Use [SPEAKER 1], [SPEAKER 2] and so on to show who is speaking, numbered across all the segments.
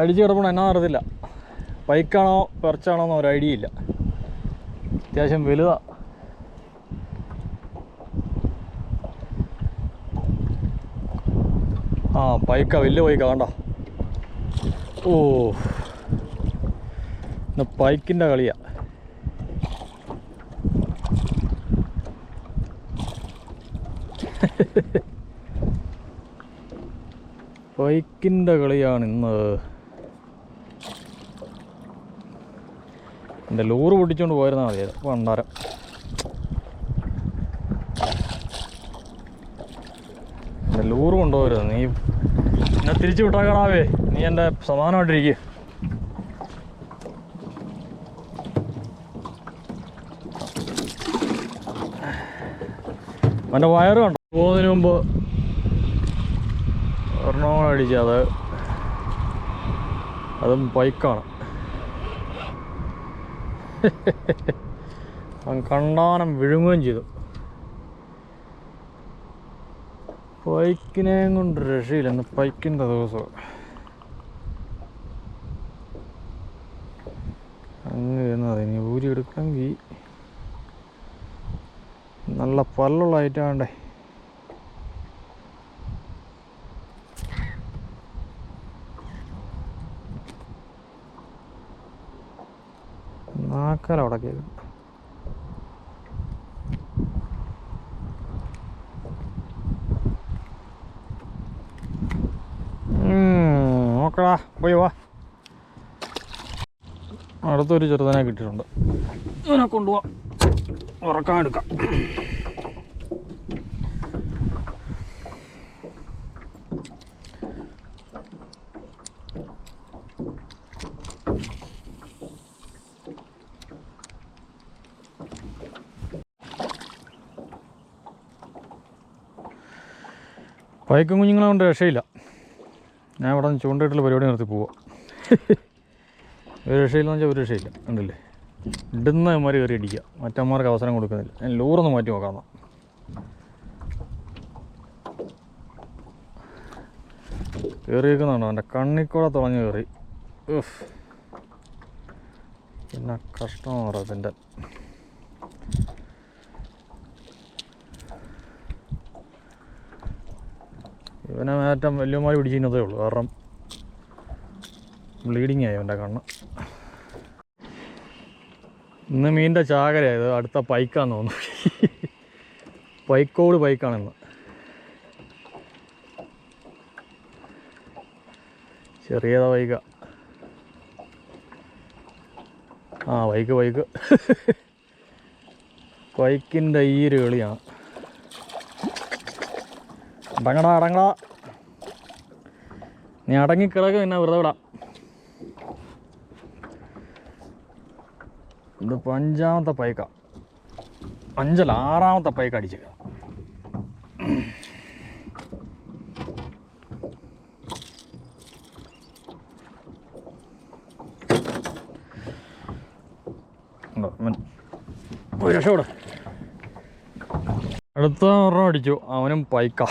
[SPEAKER 1] അടിച്ച് കിടപ്പണം എന്നാ അറിയത്തില്ല ബൈക്കാണോ പെർച്ചാണോ എന്നോ ഐഡിയ ഇല്ല. അത്യാവശ്യം വലുതാ. ആ പൈക്ക വലിയ പൈക്ക വേണ്ട ഓ. ഇന്ന് ബൈക്കിന്റെ കളിയാ. പൈക്കിന്റെ കളിയാണ് ഇന്ന്. എന്റെ ലോറ് പൊട്ടിച്ചോണ്ട് പോയിരുന്നാൽ മതി. പണ്ടാരം എന്റെ ലോറ് കൊണ്ടുപോകരുത്. നീ എന്നെ തിരിച്ചു വിട്ടാക്കണാവേ നീ എന്റെ സമാധാനമായിട്ടിരിക്കുക അവന്റെ വയറ് കണ്ടോ? പോകുന്നതിന് മുമ്പ് ഒരെണ്ണം അടിച്ചത് അതും ബൈക്കാണ് അവൻ കണ്ടാനം വിഴുങ്ങുകയും ചെയ്തു. പൈക്കിനെ കൊണ്ട് രക്ഷയില്ല. ഇന്ന് പൈക്കിന്റെ ദിവസം അങ്ങ് ഇരുന്നത് ഇനി ഊരി നല്ല പല്ലുള്ള ഐറ്റം വേണ്ടേ നാക്കല അവിടെ കേൾക്കും നോക്കടാ പോയി വാ. അടുത്തൊരു ചെറുതനെ കിട്ടിയിട്ടുണ്ട്. ഇവനെ കൊണ്ടുപോവാ. ഉറക്കാൻ എടുക്കാം. പൈക്കും കുഞ്ഞുങ്ങളെ കൊണ്ട് രക്ഷയില്ല. ഞാൻ ഇവിടെ നിന്ന് ചൂണ്ടയിട്ടുള്ള പരിപാടി നിർത്തി പോവാം. ഒരു രക്ഷയില്ലെന്ന് വെച്ചാൽ ഒരു രക്ഷയില്ല. ഉണ്ടല്ലേ ഇടുന്ന ഇമാര് കയറി അടിക്കുക മറ്റന്മാർക്ക് അവസരം കൊടുക്കുന്നില്ല. ഞാൻ ലൂറൊന്ന് മാറ്റി നോക്കാം കയറിയിരിക്കുന്നുണ്ടോ എന്റെ കണ്ണിക്കൂടെ തുളഞ്ഞ് കയറി പിന്നെ കഷ്ടമാണ് പറയാം ഇവനെ മാറ്റം വലിയമാര് പിടിച്ചിരുന്നതേ ഉള്ളൂ. കാരണം ബ്ലീഡിങ് ആയി അവന്റെ കണ്ണ്. ഇന്ന് മീനിന്റെ ചാകരയായത് അടുത്ത പൈക്കാന്ന് തോന്നുന്നു. പൈക്കോട് പൈക്കാണെന്ന്. ചെറിയതാ വൈക ആ വൈക്ക് വൈക്ക് വൈക്കിന്റെ ഈ ഒരു കളിയാണ്. അടങ്ങടാ അടങ്ങടാ നീ അടങ്ങി കിടക്കുക പിന്നെ വെറുതെ വിടാം. ഇതിപ്പോൾ അഞ്ചാമത്തെ പൈക്ക. അഞ്ചല്ല ആറാമത്തെ പൈക്ക അടിച്ചേക്കാം ഉണ്ടോ, രക്ഷ രക്ഷപ്പെടാം അടുത്ത ഒരെണ്ണം അടിച്ചു. അവനും പൈക്ക.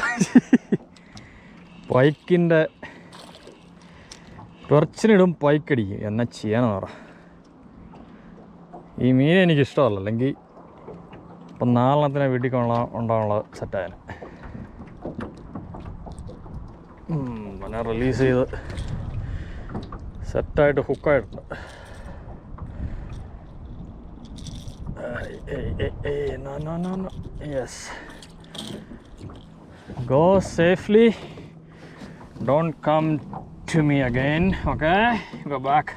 [SPEAKER 1] പൈക്കിന്റെ പെർച്ചിനിടും പൈക്കടിക്കും. എന്നാ ചെയ്യണം പറ. ഈ മീൻ എനിക്ക് ഇഷ്ടമല്ല അല്ലെങ്കിൽ ഇപ്പം നാലെണ്ണത്തിനെ വീട്ടിൽ കൊള്ള ഉണ്ടാകാനുള്ള സെറ്റായാലും പിന്നെ റിലീസ് ചെയ്ത് സെറ്റായിട്ട് ഹുക്കായിട്ടുണ്ട് yes Go safely. Don't come to me again. Okay? Go back.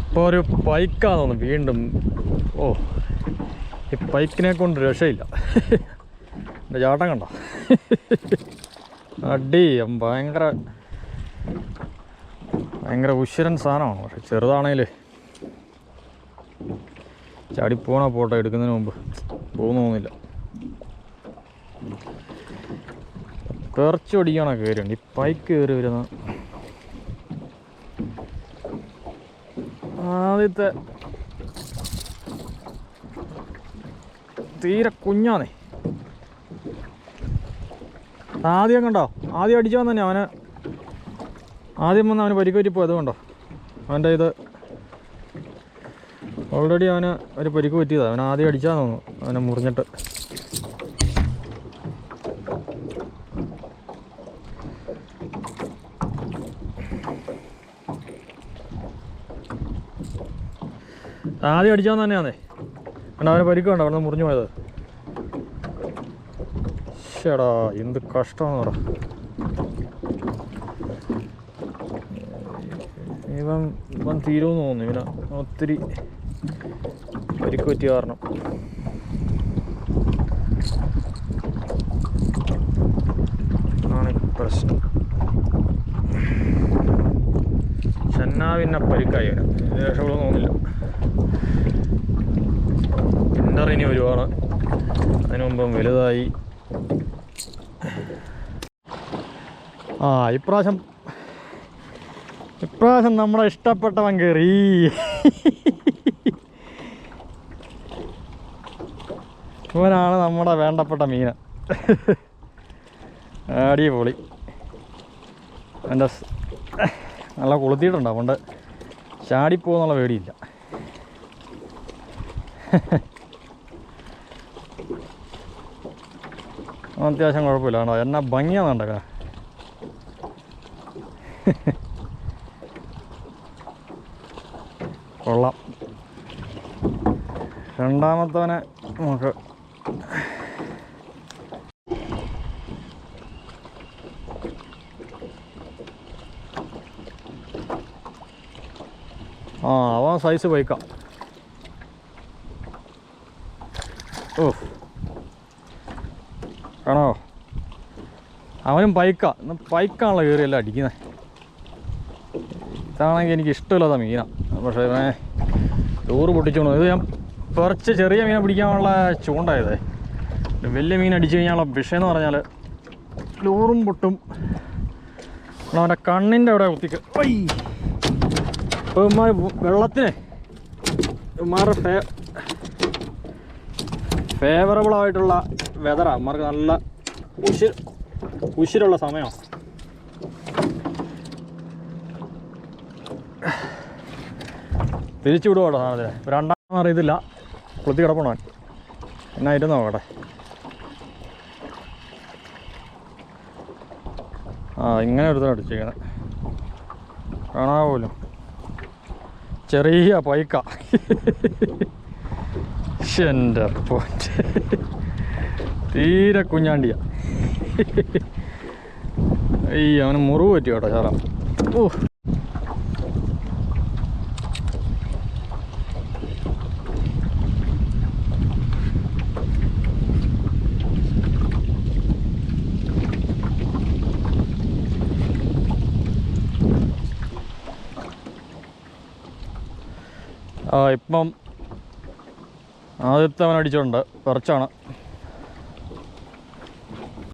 [SPEAKER 1] ഇപ്പോൾ ഒരു തോന്നുന്നു വീണ്ടും ഓ ഈ പൈക്കിനെ കൊണ്ട് രക്ഷയില്ല എന്റെ ചാട്ടം കണ്ട അടി ഭയങ്കര ഭയങ്കര ഉശ്വരൻ സാധനമാണ് പക്ഷെ ചെറുതാണേലേ ചാടിപ്പോണ പോട്ടെ എടുക്കുന്നതിന് മുമ്പ്. പോകുന്നു തോന്നുന്നില്ല. പെറച്ച് ഓടിക്കണ കയറിയുണ്ട് ഈ പൈക്ക് കയറി വരുന്ന ആദ്യത്തെ തീരെ കുഞ്ഞാന്നേ. ആദ്യം കണ്ടോ? ആദ്യം അടിച്ചു തന്നെ. അവന് ആദ്യം വന്ന് അവന് പരിക്കേറ്റിപ്പോ പോയത് കൊണ്ടോ അവന്റെ ഇത് ഓൾറെഡി അവന് ഒരു പരിക്ക് പറ്റിയതാണ് അവൻ ആദ്യം അടിച്ചാൽ തോന്നുന്നു. അവനെ മുറിഞ്ഞിട്ട്. ആദ്യം അടിച്ചാൽ തന്നെയാന്നേ. കാരണം അവന് പരിക്ക് വേണ്ട അവിടെ മുറിഞ്ഞു പോയത്. ശടാ എന്ത് കഷ്ടമാണെന്ന് പറ ഇവൻ ഇവൻ തീരുമെന്ന് തോന്നുന്നു. ഇവന ഒത്തിരി പരിക്ക് പറ്റിയ കാരണം ആണ് പ്രശ്നം. പിന്നെ പരിക്കായി വരാം രക്ഷപ്പെടുമെന്ന് തോന്നില്ല ഇനി വരുവാണ്. അതിനു മുമ്പ് വലുതായി. ആ ഇപ്രാവശ്യം ഇപ്രാവശ്യം നമ്മളെ ഇഷ്ടപ്പെട്ടവൻ കയറി ഇവനാണ് നമ്മുടെ വേണ്ടപ്പെട്ട മീൻ അടിപൊളി. എന്റെ നല്ല കൊളുത്തിയിട്ടുണ്ട് അതുകൊണ്ട് ചാടിപ്പോന്നുള്ള പേടിയില്ല. അത്യാവശ്യം കുഴപ്പമില്ല കേട്ടോ. എന്നാ ഭംഗിയാണ് കൊള്ളാം. രണ്ടാമത്തവനെ നമുക്ക് ആ അവൻ സൈസ് ബൈക്കാം ഓ ആണോ? അവനും പൈക്ക ഇന്ന് പൈക്കാണല്ലോ കയറിയല്ല അടിക്കുന്നത് ഇതാണെങ്കിൽ എനിക്ക് ഇഷ്ടമില്ലാത്ത മീന. പക്ഷേ ഇവനെ ടൂറ് പൊട്ടിച്ചോണു. ഇത് ഞാൻ കുറച്ച് ചെറിയ മീനെ പിടിക്കാനുള്ള ചൂണ്ടായത് വലിയ മീൻ അടിച്ചു കഴിഞ്ഞാലുള്ള വിഷയം എന്ന് പറഞ്ഞാൽ ലോറും പൊട്ടും. അവന്റെ കണ്ണിന്റെ അവിടെ കുത്തിക്ക്. ഇവന്മാർ വെള്ളത്തിന് ഇവന്മാരുടെ ഫേ ഫേവറബിൾ ആയിട്ടുള്ള വെതറാണ് ഉമ്മാർക്ക് നല്ല ഉശിർ ഉശിരുള്ള സമയം. തിരിച്ചു വിടുവാട്ടോ സാധനത്തിന്? രണ്ടാം അറിയത്തില്ല കുളത്തി കിടപ്പണോ എന്നാ ഇരുന്ന് നോക്കട്ടെ. ആ ഇങ്ങനെ എടുത്താണ് അടിച്ചിരിക്കുന്നത് കാണാ പോലും. ചെറിയ പൈക്ക. എന്റെ പോറ്റ് തീരെ കുഞ്ഞാണ്ടിയ. ഈ അവന് മുറിവ് പറ്റി കേട്ടോ ഓ ഇപ്പം ആദ്യത്തെ അവൻ അടിച്ചിട്ടുണ്ട്. കുറച്ചാണ്.